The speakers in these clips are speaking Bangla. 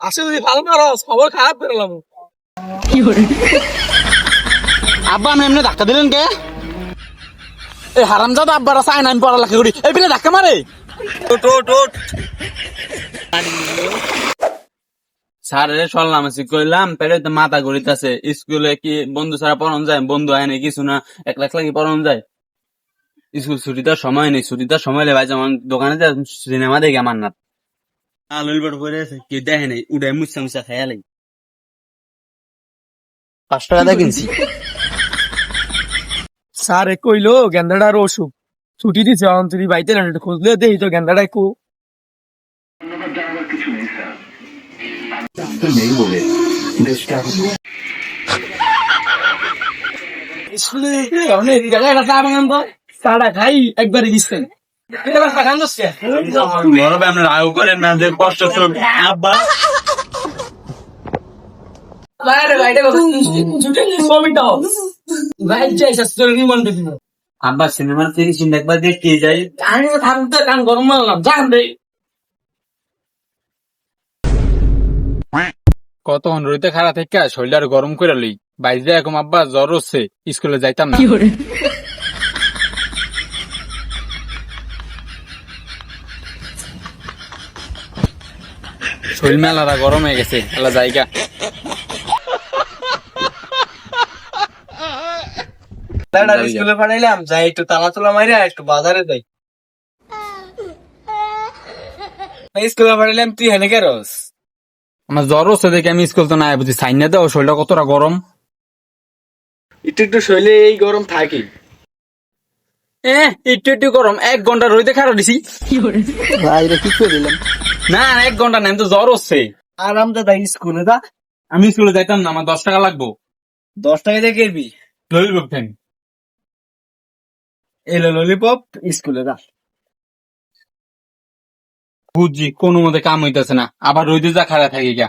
আসে যদি ভালো মারস খবর খারাপ করলাম আব্বা আমি এমনি ধাক্কা দিলেন কে? এই হারামজাদা আব্বারা চায় না আমি পড়ালেখা করি। এই বিলে ধাক্কা মারে। স্যার রে আছি কইলাম তো মাথা ঘুরিতেছে। স্কুলে কি বন্ধু ছাড়া পড়ানো যায়? বন্ধু আয় না কিছু না একলা একলা কি পড়ানো যায়? স্কুল ছুটিটার সময় নেই ছুটিটার সময় লে ভাই যেমন দোকানে যা সিনেমা দেখে আমার না। আলুল বড় করে আছে কেউ দেখে নাই উড়ে মুসা মুসা খেয়া লাই পাঁচ টাকা দিয়ে কিনছি স্যার এ কইলো গেন্দাটার অসুখ ছুটি দিছে অন্তরি বাইতে না একটু খুঁজলে দেই তো গেন্দাটা কো স্কুলে অনেক জায়গায় একটা চা বাগান তো খাই একবারে দিচ্ছেন। আব্বা। সিনেমার থেকে চিন্তা একবার দেখতে যাই আমি তো থাকতে কান গরম মারলাম জান রে। কত অনুরোধে খারাপ থেকে শরীরটা আরও গরম করে লই বাইরে এখন আব্বা জ্বর হচ্ছে স্কুলে যাইতাম না। শরীর মেলারা গরম হয়ে গেছে এলা জায়গা স্কুলে পাঠাইলাম যাই একটু তালা একটু বাজারে যাই। স্কুলে পাঠাইলাম তুই হেনে কে রস? আমার জ্বর হচ্ছে দেখে আমি স্কুল তো নাই বুঝি সাইন না শরীরটা কতটা গরম। একটু একটু শৈলে এই গরম থাকি এ একটু একটু গরম। এক ঘণ্টা রইতে খারাপ দিছি। কি করে দিলাম? না এক ঘণ্টা না তো জ্বর হচ্ছে। আরাম দাদা স্কুলে দা আমি স্কুলে যাইতাম না আমার দশ টাকা লাগবো। দশ টাকা দিয়ে কেরবি লইব ফ্যান এলো ললিপপ স্কুলে দা বুঝছি কোনো মতে কাম হইতেছে না। আবার রইতে যা খারাপ থাকি গা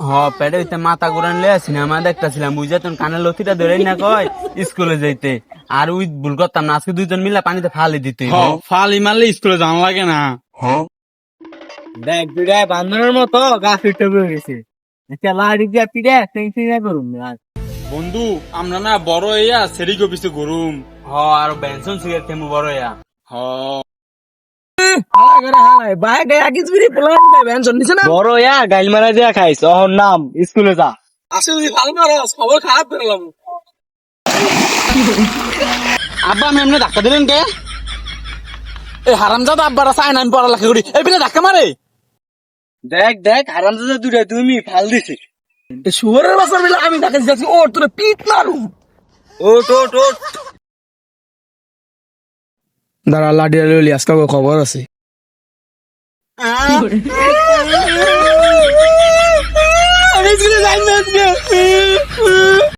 হ পেটে হইতে মাথা ঘুরান লিয়া সিনেমা দেখতেছিলাম বুঝে তোর কানে লতিটা ধরে না কয় স্কুলে যাইতে। আর উই ভুল করতাম না আজকে দুইজন মিলে পানিতে ফালি দিতে ফালি মারলে স্কুলে যাওয়া লাগে না। দেখ পিড়ায় বান্ধনের মতো পড়ে গেছে একটা লাড়ি দিয়া পিড়ায় টেনশন না করুন আর বন্ধু আমরা না বড় হইয়া সেরি গপিছে গরুম হ আর বেনসন সিগারেট খেমু বড় ইয়া হ। বড় ইয়া গাইল মারা দিয়া খাইছ। ওহর নাম স্কুলে যা। আসে ভালো মারস খবর খারাপ করলাম আব্বা আমি এমনি ধাক্কা দিলেন কে? এই হারামজাদা আব্বারা চায় না আমি পড়ালেখা করি। এই বিলে ধাক্কা মারে। দেখ দেখ হারাম দুটা তুমি ফাল দিছি। শুয়ারের বাসার বেলা আমি তাকে যাচ্ছি। ও তোর পিট মারু ওট ওট ওট দাঁড়া লাডিয়া লইলি আজকে খবর আছে। আমি স্কুলে না।